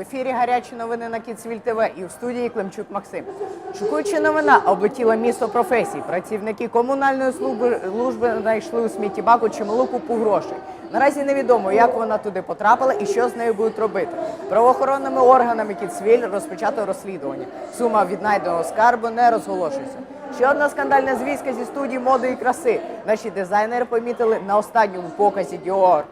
ефірі гарячі новини на Кіцвіль ТВ і в студії Климчук Максим. Шокуюча новина облетіла місто професій. Працівники комунальної служби, служби знайшли у сміттєбаку чималу купу грошей. Наразі невідомо, як вона туди потрапила і що з нею будуть робити. Правоохоронними органами Кіцвіль розпочато розслідування. Сума віднайденого скарбу не розголошується. Ще одна скандальна звістка зі студії моди і краси. Наші дизайнери помітили на останньому показі е,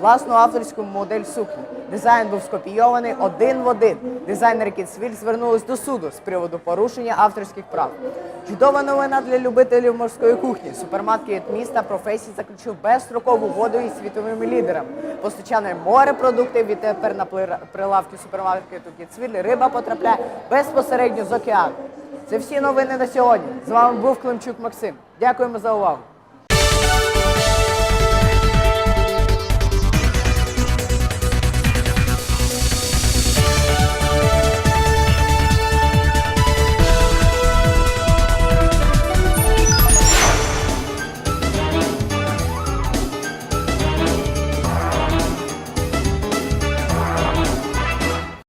власну авторську модель сукні. Дизайн був скопійований один в один. Дизайнери Кіцвіль звернулись до суду з приводу порушення авторських прав. Чудова новина для любителів морської кухні. Супермаркет міста професії заключив безстрокову угоду із світовими лідерами. Постачане морепродукти відтепер на плира- прилавки супермаркету Кіцвіль риба потрапляє безпосередньо з океану. Це всі новини на сьогодні. З вами був Климчук Максим. Дякуємо за увагу.